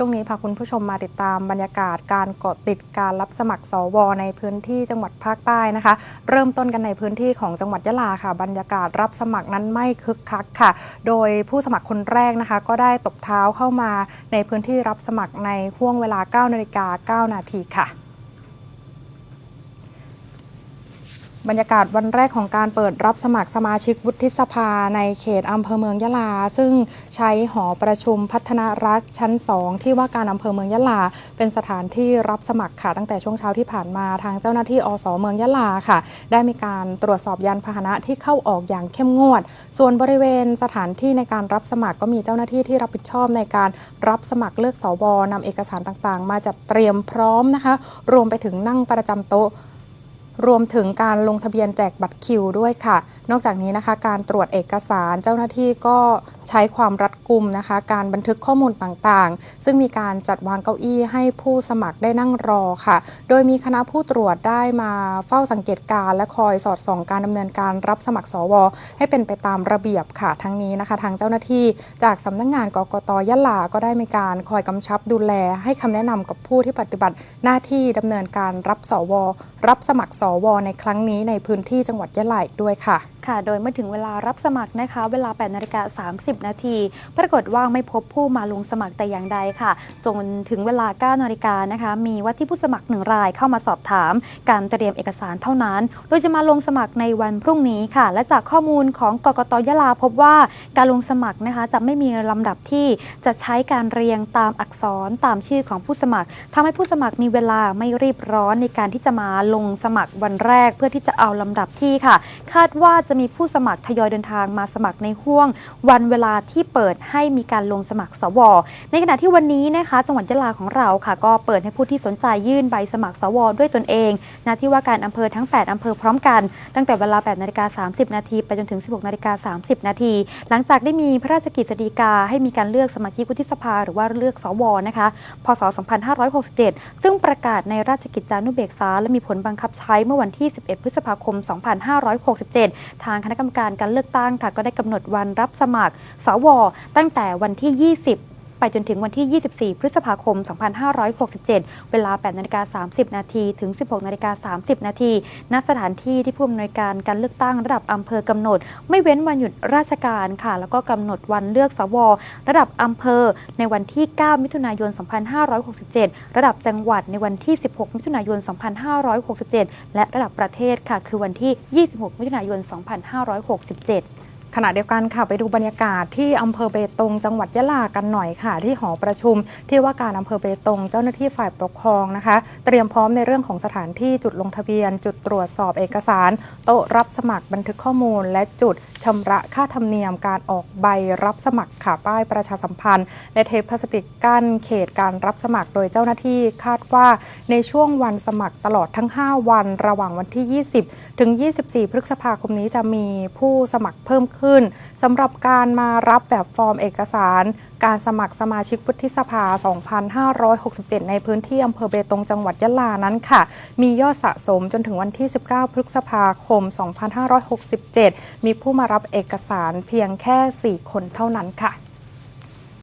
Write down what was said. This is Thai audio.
ช่วงนี้พาคุณผู้ชมมาติดตามบรรยากาศการเกาะติดการรับสมัครสวในพื้นที่จังหวัดภาคใต้นะคะ เริ่มต้นกันในพื้นที่ของจังหวัดยะลาค่ะ บรรยากาศรับสมัครนั้นไม่คึกคักค่ะ โดยผู้สมัครคนแรกนะคะ ก็ได้ตบเท้าเข้ามาในพื้นที่รับสมัครในห่วงเวลา9นาฬิกา9นาทีค่ะ บรรยากาศวันแรกของการเปิดรับสมัครสมาชิกวุฒิสภาในเขตอำเภอเมืองยะลา ซึ่งใช้หอประชุมพัฒนารัฐชั้น 2 ที่ว่าการอำเภอเมืองยะลา เป็นสถานที่รับสมัครค่ะตั้งแต่ช่วงเช้าที่ผ่านมาทางเจ้าหน้าที่อสเมืองยะลาค่ะ ได้มีการตรวจสอบยานพาหนะที่เข้าออกอย่างเข้มงวด ส่วนบริเวณสถานที่ในการรับสมัครก็มีเจ้าหน้าที่ที่รับผิดชอบในการรับสมัครเลือกสวนำเอกสารต่างๆ มาจัดเตรียมพร้อมนะคะ รวมไปถึงนั่งประจำโต๊ะ รวมถึงการลงทะเบียนแจกบัตรคิวด้วยค่ะ นอกจากนี้นะคะ การตรวจเอกสารเจ้าหน้าที่ก็ใช้ความรัดกุมนะคะ การบันทึกข้อมูลต่างๆ ซึ่งมีการจัดวางเก้าอี้ให้ผู้สมัครได้นั่งรอค่ะ โดยมีคณะผู้ตรวจได้มาเฝ้าสังเกตการ และคอยสอดส่องการดำเนินการรับสมัครสว ให้เป็นไปตามระเบียบค่ะ ทั้งนี้นะคะ ทางเจ้าหน้าที่จากสำนักงานกกตยะลา ก็ได้มีการคอยกำชับดูแล ให้คำแนะนำกับผู้ที่ปฏิบัติหน้าที่ดำเนินการรับสว รับสมัครสวในครั้งนี้ในพื้นที่จังหวัดยะลาอีกด้วยค่ะ ค่ะ โดยเมื่อถึงเวลารับสมัครนะคะ เวลา8นาฬิกา30 นาที ปรากฏว่าไม่พบผู้มาลงสมัครแต่อย่างใดค่ะ จนถึงเวลา9นาฬิกานะคะ มีว่าที่ผู้สมัครหนึ่งรายเข้ามาสอบถาม การเตรียมเอกสารเท่านั้น โดยจะมาลงสมัครในวันพรุ่งนี้ค่ะ และจากข้อมูลของกกตยะลาพบว่าการลงสมัครนะคะจะไม่มีลำดับที่จะใช้การเรียงตามอักษรตามชื่อของผู้สมัครทำให้ผู้สมัครมีเวลาไม่รีบร้อนในการที่จะมาลงสมัครวันแรกเพื่อที่จะเอาลำดับที่ค่ะ คาดว่าจะมีผู้สมัครทยอยเดินทางมาสมัครในห่วง วันเวลาที่เปิดให้มีการลงสมัครสว ในขณะที่วันนี้นะคะจังหวัดยะลาของเราค่ะ ก็เปิดให้ผู้ที่สนใจยื่นใบสมัครสว ด้วยตนเองณที่ว่าการอำเภอทั้ง 8อำเภอพร้อมกัน ตั้งแต่เวลา8นาฬิกา30 นาทีไปจนถึง 16นาฬิกา30 นาทีหลังจากได้มีพระราชกิจสีกาให้มีการเลือกสมาชิกวุฒิสภา หรือว่าเลือกสวนะคะพศ 2567 ซึ่งประกาศในราชกิจจานุเบกษาและมีผลบังคับใช้เมื่อวันที่ 11 พฤษภาคม 2567 ทางคณะกรรมการการเลือกตั้งค่ะก็ได้กำหนดวันรับสมัคร สว ตั้งแต่วันที่ 20 ไปจนถึงวันที่ 24 พฤษภาคม 2567 เวลา 8นาฬิกา30 นาทีถึง 16นาฬิกา30 นาทีณสถานที่ที่ผู้อำนวยการการเลือกตั้งระดับอำเภอกำหนด ไม่เว้นวันหยุดราชการค่ะ แล้วก็กำหนดวันเลือกสว ระดับอำเภอในวันที่ 9 มิถุนายน 2567 ระดับจังหวัดในวันที่ 16 มิถุนายน 2567 และระดับประเทศค่ะ คือวันที่ 26 มิถุนายน 2567 ขณะเดียวกันค่ะไปดูบรรยากาศที่อำเภอเบตงจังหวัดยะลากันหน่อยค่ะ ที่หอประชุม ที่ว่าการอำเภอเบตงเจ้าหน้าที่ฝ่ายปกครองนะคะ เตรียมพร้อมในเรื่องของสถานที่จุดลงทะเบียน จุดตรวจสอบเอกสาร โต๊ะรับสมัครบันทึกข้อมูล และจุดชำระค่าธรรมเนียมการออกใบรับสมัครค่ะป้ายประชาสัมพันธ์ และเทปพลาสติกกั้นเขตการรับสมัครโดยเจ้าหน้าที่คาดว่าในช่วงวันสมัครตลอดทั้ง 5 วัน ระหว่างวันที่ 20 ถึง 24 พฤษภาคมนี้จะมีผู้สมัครเพิ่มขึ้นสำหรับการมารับแบบฟอร์มเอกสาร การสมัครสมาชิกวุฒิสภา 2567 ในพื้นที่อำเภอเบตงจังหวัดยะลานั้นค่ะ มียอดสะสมจนถึงวันที่ 19 พฤษภาคม 2567 มีผู้มารับเอกสารเพียงแค่ 4 คนเท่านั้นค่ะ